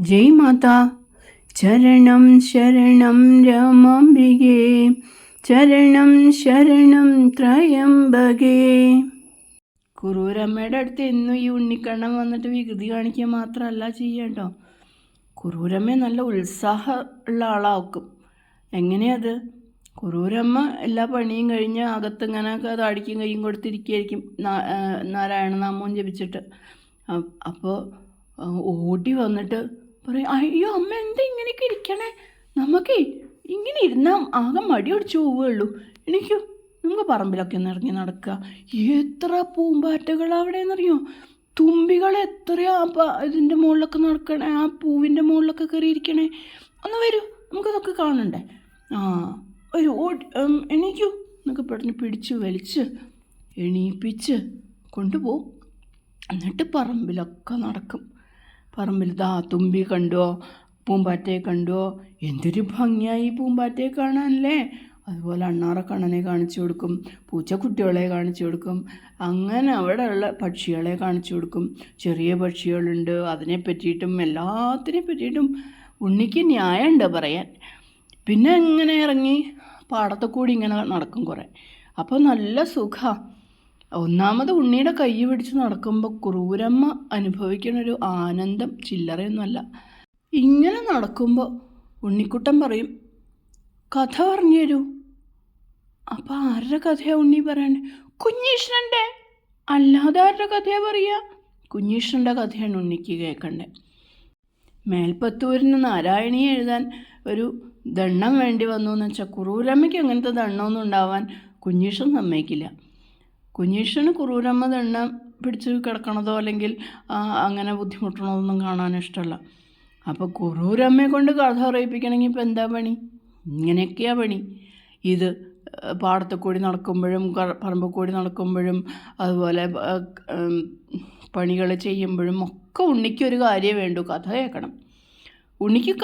ജയ് മാതാ. ചരണം ശരണം രാമാംബികേ. ചരണം ശരണം ത്രയംബകേ. കുറൂരമ്മയുടെ അടുത്ത് എന്നും ഈ ഉണ്ണിക്കണ്ണൻ വന്നിട്ട് വികൃതി കാണിക്കുക മാത്രമല്ല ചെയ്യട്ടോ കുറൂരമ്മ നല്ല ഉത്സാഹം ഉള്ള ആളാക്കും. എങ്ങനെയത്? കുറൂരമ്മ എല്ലാ പണിയും കഴിഞ്ഞ് അകത്തിങ്ങനെ താടിക്കും കൈയും കൊടുത്തിരിക്കുകയായിരിക്കും നാരായണനാമവും ജപിച്ചിട്ട്. അപ്പോൾ ഓടി വന്നിട്ട് പറയും അയ്യോ അമ്മ എന്താ ഇങ്ങനെയൊക്കെ ഇരിക്കണേ? നമുക്കേ ഇങ്ങനെ ഇരുന്നാൽ ആകെ മടി അടിച്ചു പോവുകയുള്ളൂ. എനിക്ക് നമുക്ക് പറമ്പിലൊക്കെ ഒന്ന് ഇറങ്ങി നടക്കുക. എത്ര പൂമ്പാറ്റകൾ അവിടെ എന്നറിയോ തുമ്പികൾ എത്രയാ ഇതിന്റെ മുകളിലൊക്കെ നടക്കണേ? ആ പൂവിന്റെ മുകളിലൊക്കെ കയറിയിരിക്കണേ? ഒന്ന് വരൂ നമുക്കതൊക്കെ കാണണ്ടേ? ആ ഒരു എണീക്കൂ. എന്നൊക്കെ പെട്ടെന്ന് പിടിച്ച് വലിച്ച് എണീപ്പിച്ച് കൊണ്ടുപോകും. എന്നിട്ട് പറമ്പിലൊക്കെ നടക്കും. പറമ്പിൽ ദാ തുമ്പി കണ്ടോ പൂമ്പാറ്റയെ കണ്ടോ എന്തൊരു ഭംഗിയായി പൂമ്പാറ്റയെ കാണാനല്ലേ? അതുപോലെ അണ്ണാറക്കണ്ണനെ കാണിച്ചു കൊടുക്കും പൂച്ചക്കുട്ടികളെ കാണിച്ചു കൊടുക്കും അങ്ങനെ അവിടെയുള്ള പക്ഷികളെ കാണിച്ചു കൊടുക്കും. ചെറിയ പക്ഷികളുണ്ട് അതിനെ പറ്റിയിട്ടും എല്ലാത്തിനെ പറ്റിയിട്ടും ഉണ്ണിക്ക് ന്യായമുണ്ട് പറയാൻ. പിന്നെ ഇങ്ങനെ ഇറങ്ങി? പാടത്തെ കൂടി ഇങ്ങനെ നടക്കും കുറേ. അപ്പോൾ നല്ല സുഖമാണ് ഒന്നാമത് ഉണ്ണിയുടെ കൈ പിടിച്ച് നടക്കുമ്പോൾ ക്രൂരമ്മ അനുഭവിക്കുന്ന ഒരു ആനന്ദം ചില്ലറയൊന്നുമല്ല. ഇങ്ങനെ നടക്കുമ്പോൾ ഉണ്ണിക്കുട്ടൻ പറയും കഥ പറഞ്ഞു തരൂ അപ്പം ആരുടെ കഥയാണ് ഉണ്ണി പറയണേ? കുഞ്ഞീഷ്ണന്റെ അല്ലാതെ ആരുടെ കഥയാണ് പറയുക കുഞ്ഞീഷ്ണന്റെ കഥയാണ് ഉണ്ണിക്ക് കേൾക്കണ്ടേ മേൽപ്പത്തൂരിന് നാരായണി എഴുതാൻ ഒരു ദണ്ണം വേണ്ടി വന്നു എന്ന് വെച്ചാൽ കുറൂരമ്മയ്ക്ക് അങ്ങനത്തെ ദണ്ണമൊന്നും ഉണ്ടാവാൻ കുഞ്ഞീഷൻ സമ്മതിക്കില്ല. കുഞ്ഞീഷന് കുറൂരമ്മ തന്നെ പിടിച്ച് കിടക്കണതോ അല്ലെങ്കിൽ അങ്ങനെ ബുദ്ധിമുട്ടണതൊന്നും കാണാൻ ഇഷ്ടമല്ല. അപ്പോൾ കുറൂരമ്മയെ കൊണ്ട് കഥ പറയിപ്പിക്കണമെങ്കിൽ ഇപ്പം എന്താ പണി? ഇങ്ങനെയൊക്കെയാ പണി. ഇത് പാടത്ത് കൂടി നടക്കുമ്പോഴും പറമ്പക്കൂടി നടക്കുമ്പോഴും അതുപോലെ പണികൾ ചെയ്യുമ്പോഴും ഒക്കെ ഉണ്ണിക്കൊരു കാര്യം വേണ്ടു. കഥ കേൾക്കണം. ഉണ്ണിക്ക്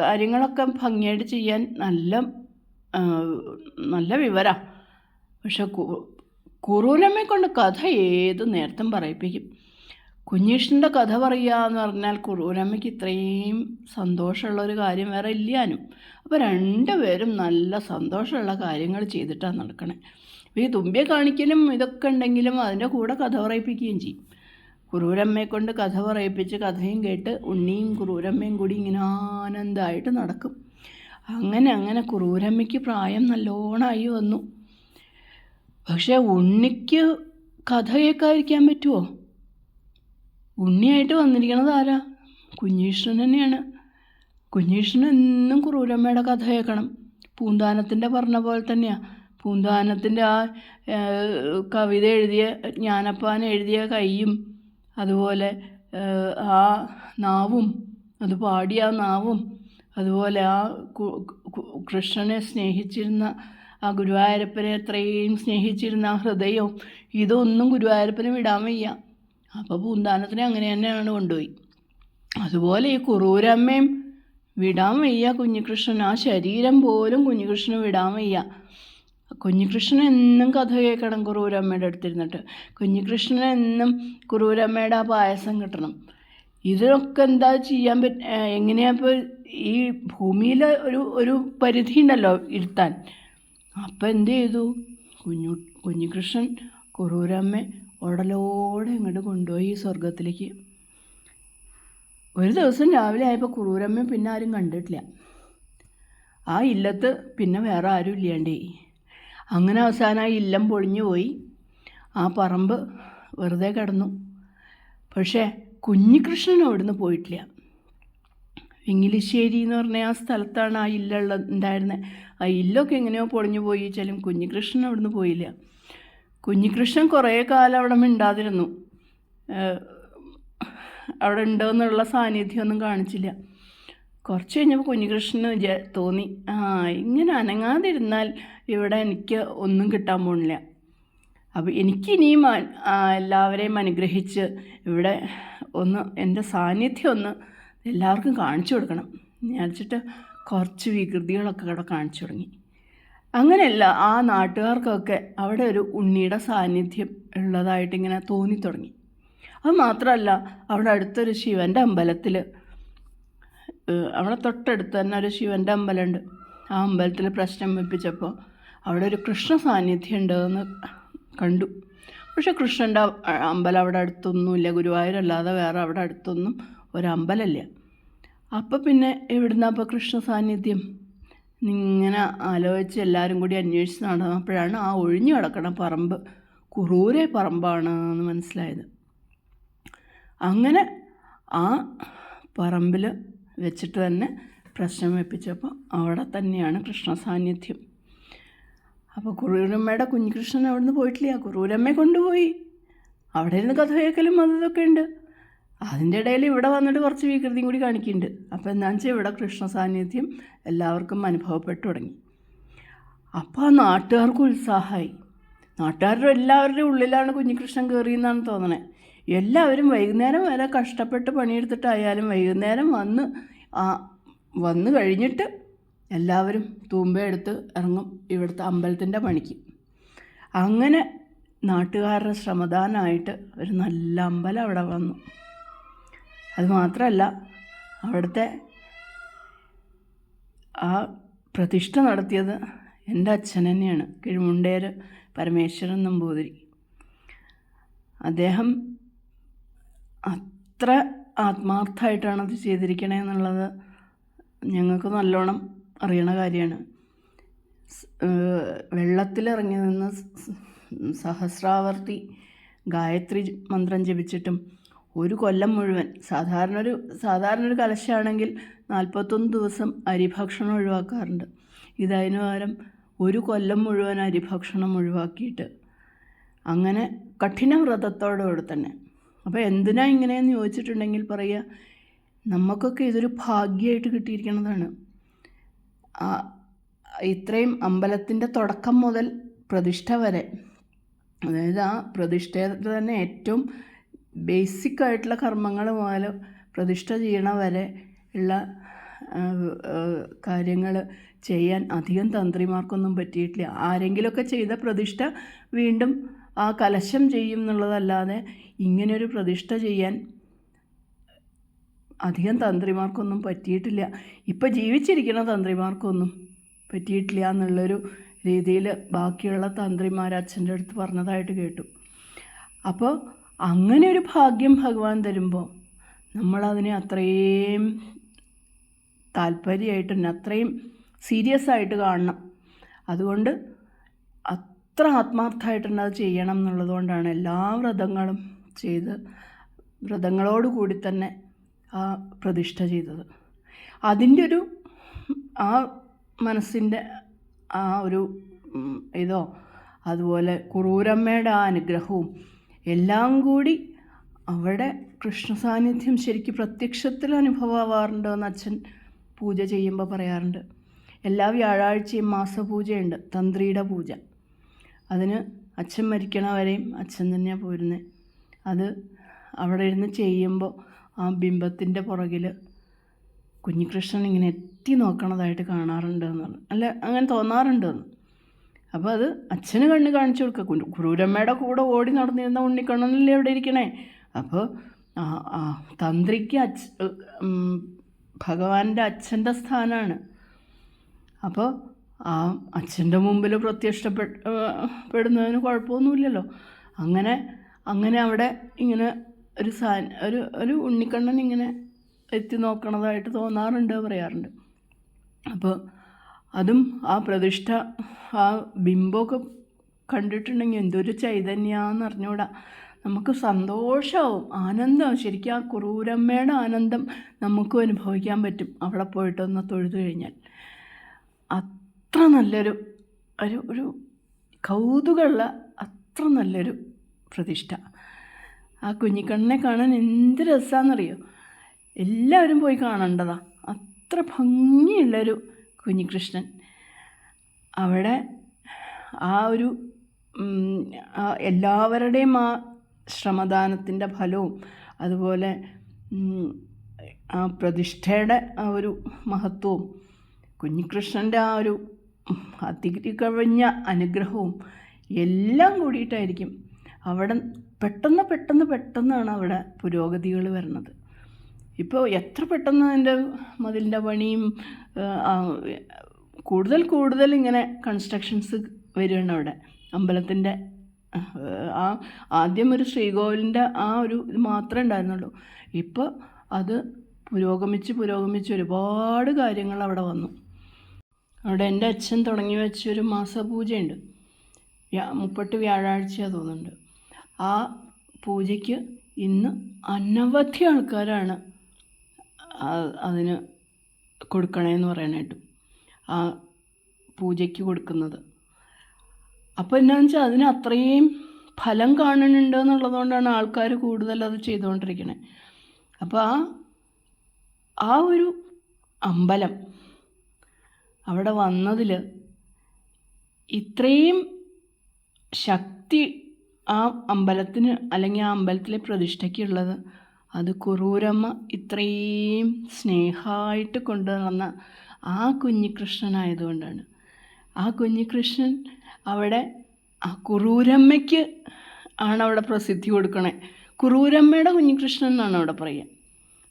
കാര്യങ്ങളൊക്കെ ഭംഗിയായിട്ട് ചെയ്യാൻ നല്ല നല്ല വിവരമാണ് പക്ഷെ കുറൂരമ്മയെ കൊണ്ട് കഥ ഏത് നേരത്തും പറയിപ്പിക്കും. കുഞ്ഞീഷ്ണന്റെ കഥ പറയുക എന്ന് പറഞ്ഞാൽ കുറൂരമ്മയ്ക്ക് ഇത്രയും സന്തോഷമുള്ള ഒരു കാര്യം വേറെ ഇല്ലാനും അപ്പോൾ രണ്ടുപേരും നല്ല സന്തോഷമുള്ള കാര്യങ്ങൾ ചെയ്തിട്ടാണ് നടക്കണേ. ഈ തുമ്പിയെ കാണിക്കലും ഇതൊക്കെ ഉണ്ടെങ്കിലും അതിന്റെ കൂടെ കഥ പറയിപ്പിക്കുകയും ചെയ്യും. കുറൂരമ്മയെ കൊണ്ട് കഥ പറയിപ്പിച്ച് കഥയും കേട്ട് ഉണ്ണിയും കുറൂരമ്മയും കൂടി ഇങ്ങനെ ആനന്ദമായിട്ട് നടക്കും. അങ്ങനെ അങ്ങനെ കുറൂരമ്മയ്ക്ക് പ്രായം നല്ലോണമായി വന്നു. പക്ഷേ ഉണ്ണിക്ക് കഥ കേൾക്കാതിരിക്കാൻ പറ്റുമോ ഉണ്ണിയായിട്ട് വന്നിരിക്കണത് ആരാ? കുഞ്ഞീഷ്ണൻ തന്നെയാണ്. കുഞ്ഞീഷ്ണൻ എന്നും കുറൂരമ്മയുടെ കഥ കേൾക്കണം. പൂന്താനത്തിന്റെ പറഞ്ഞ പോലെ തന്നെയാണ് പൂന്താനത്തിന്റെ ആ കവിത എഴുതിയ ജ്ഞാനപ്പാൻ എഴുതിയ കൈയും അതുപോലെ ആ നാവും അത് പാടിയ ആ നാവും അതുപോലെ ആ കൃഷ്ണനെ സ്നേഹിച്ചിരുന്ന ആ ഗുരുവായൂരപ്പനെ അത്രയും സ്നേഹിച്ചിരുന്ന ആ ഹൃദയവും ഇതൊന്നും ഗുരുവായൂരപ്പന് വിടാൻ വയ്യ. അപ്പോൾ പൂന്താനത്തിനെ അങ്ങനെ തന്നെയാണ് കൊണ്ടുപോയി. അതുപോലെ ഈ കുറൂരമ്മയും വിടാൻ വയ്യ കുഞ്ഞികൃഷ്ണൻ ആ ശരീരം പോലും കുഞ്ഞികൃഷ്ണന് വിടാൻ വയ്യ. കുഞ്ഞികൃഷ്ണൻ എന്നും കഥ കേൾക്കണം കുറൂരമ്മയുടെ അടുത്തിരുന്നിട്ട്. കുഞ്ഞികൃഷ്ണൻ എന്നും കുറൂരമ്മയുടെ ആ പായസം കിട്ടണം. ഇതിനൊക്കെ എന്താ ചെയ്യാൻ പറ്റ എങ്ങനെയാ ഇപ്പോൾ ഈ ഭൂമിയിൽ ഒരു ഒരു പരിധി ഉണ്ടല്ലോ ഇരുത്താൻ. അപ്പം എന്ത് ചെയ്തു കുഞ്ഞു കുഞ്ഞികൃഷ്ണൻ കുറൂരമ്മ ഉടലോടെ ഇങ്ങോട്ട് കൊണ്ടുപോയി സ്വർഗത്തിലേക്ക് ഒരു ദിവസം രാവിലെ ആയപ്പോൾ കുറൂരമ്മ പിന്നെ ആരും കണ്ടിട്ടില്ല. ആ ഇല്ലത്ത് പിന്നെ വേറെ ആരും ഇല്ലാണ്ടേ. അങ്ങനെ അവസാനം ആ ഇല്ലം പൊളിഞ്ഞു പോയി. ആ പറമ്പ് വെറുതെ കിടന്നു. പക്ഷേ കുഞ്ഞികൃഷ്ണൻ അവിടുന്ന് പോയിട്ടില്ല. വിങ്ങിലിശ്ശേരി എന്ന് പറഞ്ഞ ആ സ്ഥലത്താണ് ആ ഇല്ലുള്ള ഉണ്ടായിരുന്നത് ആ ഇല്ലൊക്കെ എങ്ങനെയോ പൊളിഞ്ഞു പോയി. വെച്ചാലും കുഞ്ഞികൃഷ്ണൻ അവിടുന്ന് പോയില്ല. കുഞ്ഞികൃഷ്ണൻ കുറേ കാലം അവിടെ മിണ്ടാതിരുന്നു. അവിടെ അവിടെ ഉണ്ടോയെന്നുള്ള സാന്നിധ്യമൊന്നും കാണിച്ചില്ല. കുറച്ച് കഴിഞ്ഞപ്പോൾ കുഞ്ഞികൃഷ്ണന് തോന്നി. ആ ഇങ്ങനെ അനങ്ങാതിരുന്നാൽ ഇവിടെ എനിക്ക് ഒന്നും കിട്ടാൻ പോണില്ല. അപ്പോൾ എനിക്കിനിയും എല്ലാവരെയും അനുഗ്രഹിച്ച് ഇവിടെ ഒന്ന് എന്റെ സാന്നിധ്യം ഒന്ന് എല്ലാവർക്കും കാണിച്ചു കൊടുക്കണം. ഞാൻ കുറച്ച് വികൃതികളൊക്കെ അവിടെ കാണിച്ചു തുടങ്ങി. അങ്ങനെയല്ല ആ നാട്ടുകാർക്കൊക്കെ അവിടെ ഒരു ഉണ്ണിയുടെ സാന്നിധ്യം ഉള്ളതായിട്ട് ഇങ്ങനെ തോന്നി തുടങ്ങി. അത് മാത്രമല്ല അവിടെ അടുത്തൊരു ശിവന്റെ അമ്പലത്തിൽ അവിടെ തൊട്ടടുത്ത് തന്നെ ഒരു ശിവന്റെ അമ്പലമുണ്ട്. ആ അമ്പലത്തിൽ പ്രശ്നം വെപ്പിച്ചപ്പോൾ അവിടെ ഒരു കൃഷ്ണ സാന്നിധ്യം ഉണ്ടെന്ന് കണ്ടു. പക്ഷെ കൃഷ്ണന്റെ അമ്പലം അവിടെ അടുത്തൊന്നുമില്ല. ഗുരുവായൂരല്ലാതെ വേറെ അവിടെ അടുത്തൊന്നും ഒരമ്പലമില്ല അപ്പോൾ പിന്നെ എവിടുന്ന അപ്പോൾ കൃഷ്ണ സാന്നിധ്യം? ഇങ്ങനെ ആലോചിച്ച് എല്ലാവരും കൂടി അന്വേഷിച്ച് നടന്നപ്പോഴാണ് ആ ഒഴിഞ്ഞു കിടക്കണ പറമ്പ് കുറൂരെ പറമ്പാണ് എന്ന് മനസ്സിലായത്. അങ്ങനെ ആ പറമ്പിൽ വെച്ചിട്ട് തന്നെ പ്രശ്നം വെപ്പിച്ചപ്പോൾ അവിടെ തന്നെയാണ് കൃഷ്ണ സാന്നിധ്യം. അപ്പോൾ കുറൂരമ്മയുടെ കുഞ്ഞികൃഷ്ണൻ നിന്ന് പോയിട്ടില്ല. കുറൂരമ്മയെ കൊണ്ടുപോയി. അവിടെ ഇരുന്ന് കഥ കേൾക്കലും അതൊക്കെ ഉണ്ട്. അതിന്റെ ഇടയിൽ ഇവിടെ വന്നിട്ട് കുറച്ച് വികൃതിയും കൂടി കാണിക്കുന്നുണ്ട്. അപ്പോൾ എന്താണെന്ന് വെച്ചാൽ ഇവിടെ കൃഷ്ണ സാന്നിധ്യം എല്ലാവർക്കും അനുഭവപ്പെട്ടു തുടങ്ങി. അപ്പോൾ ആ നാട്ടുകാർക്ക് ഉത്സാഹമായി. നാട്ടുകാരുടെ എല്ലാവരുടെയും ഉള്ളിലാണ് കുഞ്ഞികൃഷ്ണൻ കയറിയെന്നാണ് തോന്നണേ. എല്ലാവരും വൈകുന്നേരം വരെ കഷ്ടപ്പെട്ട് പണിയെടുത്തിട്ടായാലും വൈകുന്നേരം വന്ന് വന്നു കഴിഞ്ഞിട്ട് എല്ലാവരും തൂമ്പയെടുത്ത് ഇറങ്ങും ഇവിടുത്തെ അമ്പലത്തിന്റെ പണിക്ക്. അങ്ങനെ നാട്ടുകാരുടെ ശ്രമദാനമായിട്ട് ഒരു നല്ല അമ്പലം അവിടെ വന്നു. അത് മാത്രമല്ല അവിടുത്തെ ആ പ്രതിഷ്ഠ നടത്തിയത് എന്റെ അച്ഛൻ തന്നെയാണ് കിഴിമുണ്ടേർ പരമേശ്വരൻ നമ്പൂതിരി. അദ്ദേഹം അത്ര ആത്മാർത്ഥമായിട്ടാണ് അത് ചെയ്തിരിക്കണേ എന്നുള്ളത് ഞങ്ങൾക്ക് നല്ലോണം അറിയണ കാര്യമാണ്. വെള്ളത്തിലിറങ്ങി നിന്ന് സഹസ്രാവർത്തി ഗായത്രി മന്ത്രം ജപിച്ചിട്ടും ഒരു കൊല്ലം മുഴുവൻ. സാധാരണ ഒരു സാധാരണ ഒരു കലശാണെങ്കിൽ നാൽപ്പത്തൊന്ന് ദിവസം അരിഭക്ഷണം ഒഴിവാക്കാറുണ്ട്. ഇതതിന് പകരം ഒരു കൊല്ലം മുഴുവൻ അരിഭക്ഷണം ഒഴിവാക്കിയിട്ട് അങ്ങനെ കഠിന വ്രതത്തോടുകൂടെ തന്നെ. അപ്പോൾ എന്തിനാ ഇങ്ങനെയെന്ന് ചോദിച്ചിട്ടുണ്ടെങ്കിൽ പറയുക നമുക്കൊക്കെ ഇതൊരു ഭാഗ്യമായിട്ട് കിട്ടിയിരിക്കുന്നതാണ് ഇത്രയും അമ്പലത്തിന്റെ തുടക്കം മുതൽ പ്രതിഷ്ഠ വരെ അതായത് ആ പ്രതിഷ്ഠയിൽ തന്നെ ഏറ്റവും ബേസിക് ആയിട്ടുള്ള കർമ്മങ്ങൾ മുതൽ പ്രതിഷ്ഠ ചെയ്യണ വരെ ഉള്ള കാര്യങ്ങൾ ചെയ്യാൻ അധികം തന്ത്രിമാർക്കൊന്നും പറ്റിയിട്ടില്ല. ആരെങ്കിലുമൊക്കെ ചെയ്ത പ്രതിഷ്ഠ വീണ്ടും ആ കലശം ചെയ്യും എന്നുള്ളതല്ലാതെ ഇങ്ങനൊരു പ്രതിഷ്ഠ ചെയ്യാൻ അധികം തന്ത്രിമാർക്കൊന്നും പറ്റിയിട്ടില്ല. ഇപ്പം ജീവിച്ചിരിക്കുന്ന തന്ത്രിമാർക്കൊന്നും പറ്റിയിട്ടില്ല എന്നുള്ളൊരു രീതിയിൽ ബാക്കിയുള്ള തന്ത്രിമാർ അച്ഛന്റെ അടുത്ത് പറഞ്ഞതായിട്ട് കേട്ടു. അപ്പോൾ അങ്ങനെ ഒരു ഭാഗ്യം ഭഗവാൻ തരുമ്പോൾ നമ്മളതിനെ അത്രയും താല്പര്യമായിട്ട് തന്നെ അത്രയും സീരിയസ് ആയിട്ട് കാണണം. അതുകൊണ്ട് അത്ര ആത്മാർത്ഥമായിട്ട് തന്നെ അത് ചെയ്യണം എന്നുള്ളതുകൊണ്ടാണ് എല്ലാ വ്രതങ്ങളും ചെയ്ത് വ്രതങ്ങളോട് കൂടി തന്നെ ആ പ്രതിഷ്ഠ ചെയ്തത്. അതിന്റെ ഒരു ആ മനസ്സിന്റെ ആ ഒരു ഇതോ അതുപോലെ കുറൂരമ്മയുടെ ആ അനുഗ്രഹവും എല്ലാം കൂടി അവിടെ കൃഷ്ണ സാന്നിധ്യം ശരിക്കും പ്രത്യക്ഷത്തിൽ അനുഭവമാവാറുണ്ടെന്ന് അച്ഛൻ പൂജ ചെയ്യുമ്പോൾ പറയാറുണ്ട്. എല്ലാ വ്യാഴാഴ്ചയും മാസപൂജയുണ്ട് തന്ത്രിയുടെ പൂജ. അതിന് അച്ഛൻ മരിക്കണവരെയും അച്ഛൻ തന്നെയാണ് പോരുന്നത് അത് അവിടെ ഇരുന്ന് ചെയ്യുമ്പോൾ ആ ബിംബത്തിന്റെ പുറകിൽ കുഞ്ഞികൃഷ്ണൻ ഇങ്ങനെ എത്തി നോക്കണതായിട്ട് കാണാറുണ്ട് എന്നാണ് അല്ല അങ്ങനെ തോന്നാറുണ്ട് എന്ന്. അപ്പോൾ അത് അച്ഛന് കണ്ണ് കാണിച്ചു കൊടുക്കുക കുരു കുരൂരമ്മയുടെ കൂടെ ഓടി നടന്നിരുന്ന ഉണ്ണിക്കണ്ണനല്ലേ അവിടെ ഇരിക്കണേ? അപ്പോൾ തന്ത്രിക്ക് അച്ഛ ഭഗവാന്റെ അച്ഛന്റെ സ്ഥാനമാണ് അപ്പോൾ ആ അച്ഛന്റെ മുമ്പിൽ പ്രത്യക്ഷപ്പെട്ട് പെടുന്നതിന് കുഴപ്പമൊന്നുമില്ലല്ലോ. അങ്ങനെ അങ്ങനെ അവിടെ ഇങ്ങനെ ഒരു സാ ഒരു ഒരു ഉണ്ണിക്കണ്ണൻ ഇങ്ങനെ എത്തി നോക്കണതായിട്ട് തോന്നാറുണ്ട് പറയാറുണ്ട്. അപ്പോൾ അതും ആ പ്രതിഷ്ഠ ആ ബിംബമൊക്കെ കണ്ടിട്ടുണ്ടെങ്കിൽ എന്തൊരു ചൈതന്യാന്ന് അറിഞ്ഞൂടാ. നമുക്ക് സന്തോഷവും ആനന്ദവും. ശരിക്കും ആ കുറൂരമ്മയുടെ ആനന്ദം നമുക്കും അനുഭവിക്കാൻ പറ്റും അവിടെ പോയിട്ടൊന്ന് തൊഴുതു കഴിഞ്ഞാൽ. അത്ര നല്ലൊരു ഒരു ഒരു കൗതുകമുള്ള അത്ര നല്ലൊരു പ്രതിഷ്ഠ. ആ കുഞ്ഞിക്കണ്ണനെ കാണാൻ എന്ത് രസമാണെന്നറിയോ എല്ലാവരും പോയി കാണേണ്ടതാണ് അത്ര ഭംഗിയുള്ളൊരു കുഞ്ഞികൃഷ്ണൻ. അവിടെ ആ ഒരു എല്ലാവരുടെയും ആ ശ്രമദാനത്തിന്റെ ഫലവും അതുപോലെ ആ പ്രതിഷ്ഠയുടെ ആ ഒരു മഹത്വവും കുഞ്ഞികൃഷ്ണന്റെ ആ ഒരു അതികഴിഞ്ഞ അനുഗ്രഹവും എല്ലാം കൂടിയിട്ടായിരിക്കും അവിടെ പെട്ടെന്ന് പെട്ടെന്ന് പെട്ടെന്നാണ് അവിടെ പുരോഗതികൾ വരുന്നത്. ഇപ്പോൾ എത്ര പെട്ടെന്ന് അതിന്റെ മതിലിന്റെ പണിയും കൂടുതൽ കൂടുതൽ ഇങ്ങനെ കൺസ്ട്രക്ഷൻസ് വരികയാണ് അവിടെ. അമ്പലത്തിന്റെ ആ ആദ്യം ഒരു ശ്രീകോവിലിന്റെ ആ ഒരു ഇത് മാത്രമേ ഉണ്ടായിരുന്നുള്ളൂ. ഇപ്പോൾ അത് പുരോഗമിച്ച് പുരോഗമിച്ച് ഒരുപാട് കാര്യങ്ങൾ അവിടെ വന്നു. അവിടെ എന്റെ അച്ഛൻ തുടങ്ങി വെച്ചൊരു മാസപൂജയുണ്ട്. മുപ്പട്ട് വ്യാഴാഴ്ചയാണ് തോന്നുന്നുണ്ട്. ആ പൂജയ്ക്ക് ഇന്ന് അനവധി ആൾക്കാരാണ് ആ- കൊടുക്കണേ കൊടുക്കണേന്ന് പറയാനായിട്ട്. ആ പൂജയ്ക്ക് കൊടുക്കുന്നത്. അപ്പോൾ എന്നാന്ന് വെച്ചാൽ അതിന് അത്രയും ഫലം കാണുന്നുണ്ട് എന്നുള്ളതുകൊണ്ടാണ് ആൾക്കാർ കൂടുതൽ അത് ചെയ്തുകൊണ്ടിരിക്കുന്നത് അപ്പോൾ ആ ആ ഒരു അമ്പലം അവിടെ വന്നതിൽ ഇത്രയും ശക്തി ആ അമ്പലത്തിന് അല്ലെങ്കിൽ ആ അമ്പലത്തിലെ പ്രതിഷ്ഠയ്ക്കുള്ളത് അത് കുറൂരമ്മ ഇത്രയും സ്നേഹമായിട്ട് കൊണ്ടുവന്ന ആ കുഞ്ഞികൃഷ്ണനായതുകൊണ്ടാണ് ആ കുഞ്ഞികൃഷ്ണൻ അവിടെ ആ കുറൂരമ്മയ്ക്ക് ആണ് അവിടെ പ്രസിദ്ധി കൊടുക്കണേ. കുറൂരമ്മയുടെ കുഞ്ഞികൃഷ്ണൻ എന്നാണ് അവിടെ പറയുക.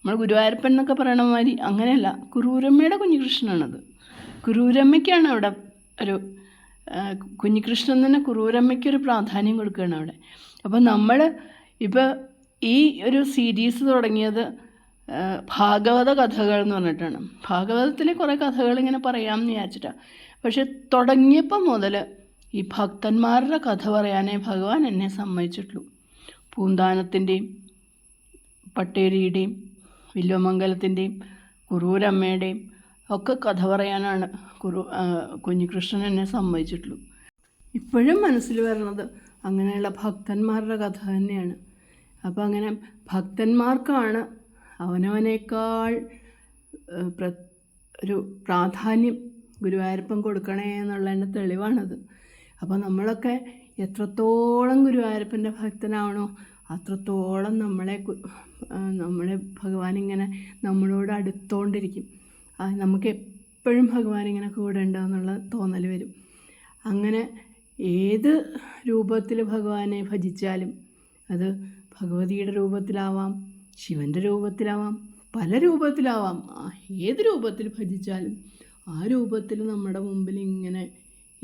നമ്മൾ ഗുരുവായൂരപ്പൻ എന്നൊക്കെ പറയണ മാതിരി അങ്ങനെയല്ല. കുറൂരമ്മയുടെ കുഞ്ഞികൃഷ്ണനാണത് കുറൂരമ്മയ്ക്കാണ് അവിടെ ഒരു കുഞ്ഞികൃഷ്ണൻ തന്നെ കുറൂരമ്മയ്ക്കൊരു പ്രാധാന്യം കൊടുക്കുകയാണ് അവിടെ. അപ്പോൾ നമ്മൾ ഇപ്പോൾ ഈ ഒരു സീരീസ് തുടങ്ങിയത് ഭാഗവത കഥകൾ എന്ന് പറഞ്ഞിട്ടാണ്. ഭാഗവതത്തിലെ കുറേ കഥകൾ ഇങ്ങനെ പറയാമെന്ന് വിചാരിച്ചിട്ടാണ് പക്ഷെ തുടങ്ങിയപ്പോൾ മുതൽ ഈ ഭക്തന്മാരുടെ കഥ പറയാനേ ഭഗവാൻ എന്നെ സമ്മതിച്ചിട്ടുള്ളൂ. പൂന്താനത്തിന്റെയും പട്ടേരിയുടെയും വില്വമംഗലത്തിന്റെയും കുറൂരമ്മയുടെയും ഒക്കെ കഥ പറയാനാണ് കുറു കുഞ്ഞികൃഷ്ണൻ എന്നെ സമ്മതിച്ചിട്ടുള്ളൂ. ഇപ്പോഴും മനസ്സിൽ വരുന്നത് അങ്ങനെയുള്ള ഭക്തന്മാരുടെ കഥ തന്നെയാണ്. അപ്പോൾ അങ്ങനെ ഭക്തന്മാർക്കാണ് അവനവനേക്കാൾ പ്ര ഒരു പ്രാധാന്യം ഗുരുവായൂരപ്പം കൊടുക്കണേ എന്നുള്ളതിന്റെ തെളിവാണത്. അപ്പോൾ നമ്മളൊക്കെ എത്രത്തോളം ഗുരുവായൂരപ്പന്റെ ഭക്തനാവണോ അത്രത്തോളം നമ്മളെ നമ്മളെ ഭഗവാൻ ഇങ്ങനെ നമ്മളോട് അടുത്തോണ്ടിരിക്കും. നമുക്ക് എപ്പോഴും ഭഗവാൻ ഇങ്ങനെ കൂടെ ഉണ്ടെന്നുള്ള തോന്നൽ വരും. അങ്ങനെ ഏത് രൂപത്തിൽ ഭഗവാനെ ഭജിച്ചാലും അത് ഭഗവതിയുടെ രൂപത്തിലാവാം ശിവന്റെ രൂപത്തിലാവാം പല രൂപത്തിലാവാം. ഏത് രൂപത്തിൽ ഭജിച്ചാലും ആ രൂപത്തിൽ നമ്മുടെ മുമ്പിൽ ഇങ്ങനെ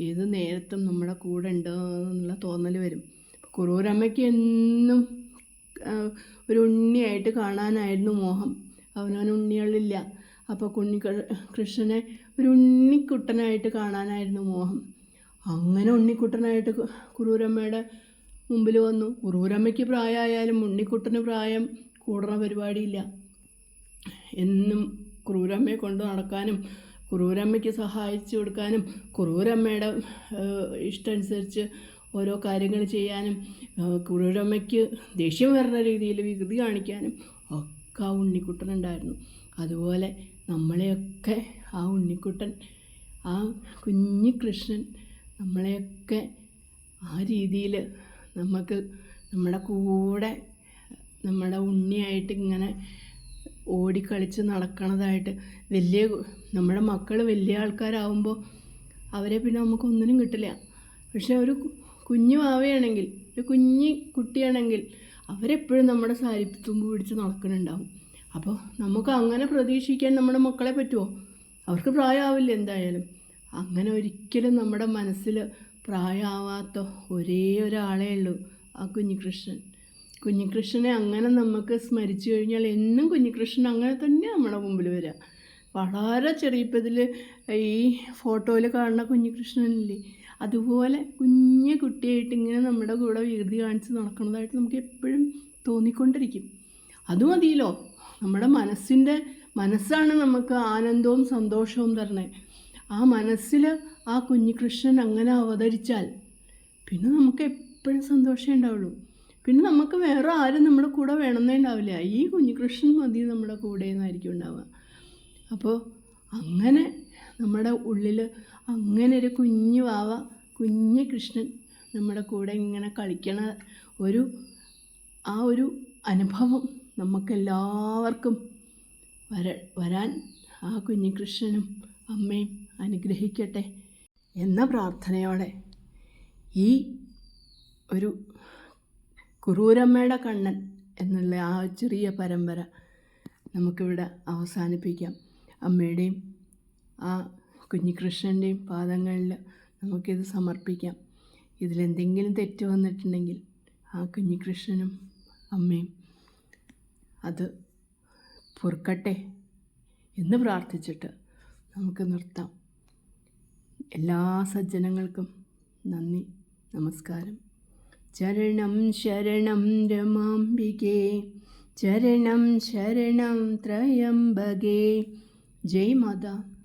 ഏത് നേരത്തും നമ്മുടെ കൂടെ ഉണ്ട് എന്നുള്ള തോന്നൽ വരും. കുറൂരമ്മയ്ക്ക് എന്നും ഒരു ഉണ്ണിയായിട്ട് കാണാനായിരുന്നു മോഹം. അവനവൻ ഉണ്ണികളില്ല. അപ്പോൾ കുണ്ണി കൃഷ്ണനെ ഒരു ഉണ്ണിക്കുട്ടനായിട്ട് കാണാനായിരുന്നു മോഹം. അങ്ങനെ ഉണ്ണിക്കുട്ടനായിട്ട് കുറൂരമ്മയുടെ മുമ്പിൽ വന്നു. ഉറൂരമ്മയ്ക്ക് പ്രായമായാലും ഉണ്ണിക്കുട്ടന് പ്രായം കൂടണ പരിപാടിയില്ല. എന്നും ക്രൂരമ്മയെ കൊണ്ട് നടക്കാനും കുറൂരമ്മയ്ക്ക് സഹായിച്ചു കൊടുക്കാനും കുറൂരമ്മയുടെ ഇഷ്ടമനുസരിച്ച് ഓരോ കാര്യങ്ങൾ ചെയ്യാനും കുറൂരമ്മയ്ക്ക് ദേഷ്യം വരുന്ന രീതിയിൽ വികൃതി കാണിക്കാനും ഒക്കെ ആ ഉണ്ണിക്കുട്ടനുണ്ടായിരുന്നു അതുപോലെ നമ്മളെയൊക്കെ ആ ഉണ്ണിക്കുട്ടൻ ആ കുഞ്ഞി കൃഷ്ണൻ നമ്മളെയൊക്കെ ആ രീതിയിൽ നമുക്ക് നമ്മുടെ കൂടെ നമ്മുടെ ഉണ്ണിയായിട്ട് ഇങ്ങനെ ഓടിക്കളിച്ച് നടക്കണതായിട്ട് വലിയ നമ്മുടെ മക്കൾ വലിയ ആൾക്കാരാവുമ്പോൾ അവരെ പിന്നെ നമുക്കൊന്നിനും കിട്ടില്ല. പക്ഷെ ഒരു കുഞ്ഞു ആവുകയാണെങ്കിൽ ഒരു കുഞ്ഞി കുട്ടിയാണെങ്കിൽ അവരെപ്പോഴും നമ്മുടെ സാരിത്തുമ്പ് പിടിച്ച് നടക്കുന്നുണ്ടാവും അപ്പോൾ നമുക്ക് അങ്ങനെ പ്രതീക്ഷിക്കാൻ നമ്മുടെ മക്കളെ പറ്റുമോ അവർക്ക് പ്രായമാവില്ല എന്തായാലും. അങ്ങനെ ഒരിക്കലും നമ്മുടെ മനസ്സിൽ പ്രായമാവാത്ത ഒരേ ഒരാളേ ഉള്ളൂ ആ കുഞ്ഞികൃഷ്ണൻ. കുഞ്ഞികൃഷ്ണനെ അങ്ങനെ നമുക്ക് സ്മരിച്ചു കഴിഞ്ഞാൽ എന്നും കുഞ്ഞികൃഷ്ണൻ അങ്ങനെ തന്നെ നമ്മുടെ മുമ്പിൽ വരിക. വളരെ ചെറിയപ്പതിൽ ഈ ഫോട്ടോയിൽ കാണുന്ന കുഞ്ഞികൃഷ്ണനില്ലേ? അതുപോലെ കുഞ്ഞു കുട്ടിയായിട്ട് ഇങ്ങനെ നമ്മുടെ കൂടെ വികൃതി കാണിച്ച് നടക്കുന്നതായിട്ട് നമുക്ക് എപ്പോഴും തോന്നിക്കൊണ്ടിരിക്കും. അത് മതിയല്ലോ. നമ്മുടെ മനസ്സിന്റെ മനസ്സാണ് നമുക്ക് ആനന്ദവും സന്തോഷവും തരണേ. ആ മനസ്സിൽ ആ കുഞ്ഞികൃഷ്ണൻ അങ്ങനെ അവതരിച്ചാൽ പിന്നെ നമുക്ക് എപ്പോഴും സന്തോഷമേ ഉണ്ടാവുള്ളൂ. പിന്നെ നമുക്ക് വേറെ ആരും നമ്മുടെ കൂടെ വേണമെന്നേ ഉണ്ടാവില്ല. ഈ കുഞ്ഞികൃഷ്ണൻ മതി നമ്മുടെ കൂടെ എന്നായിരിക്കും ഉണ്ടാവുക. അപ്പോൾ അങ്ങനെ നമ്മുടെ ഉള്ളിൽ അങ്ങനെ ഒരു കുഞ്ഞു വാവ കുഞ്ഞു കൃഷ്ണൻ നമ്മുടെ കൂടെ ഇങ്ങനെ കളിക്കണ ഒരു ആ ഒരു അനുഭവം നമുക്കെല്ലാവർക്കും വര വരാൻ ആ കുഞ്ഞികൃഷ്ണനും അമ്മയും അനുഗ്രഹിക്കട്ടെ. എന്ന പ്രാർത്ഥനയോടെ ഈ ഒരു കുറൂരമ്മയുടെ കണ്ണൻ എന്നുള്ള ആ ചെറിയ പരമ്പര നമുക്കിവിടെ അവസാനിപ്പിക്കാം. അമ്മയുടെയും ആ കുഞ്ഞികൃഷ്ണന്റെയും പാദങ്ങളിൽ നമുക്കിത് സമർപ്പിക്കാം. ഇതിലെന്തെങ്കിലും തെറ്റ് വന്നിട്ടുണ്ടെങ്കിൽ ആ കുഞ്ഞികൃഷ്ണനും അമ്മയും അത് പൊറുക്കട്ടെ എന്ന് പ്രാർത്ഥിച്ചിട്ട് നമുക്ക് നിർത്താം. എല്ലാ സജ്ജനങ്ങൾക്കും നന്ദി നമസ്കാരം. ചരണം ശരണം രമാംബികേ ചരണം ശരണം ത്രയംബകേ. ജയ് മാതാ.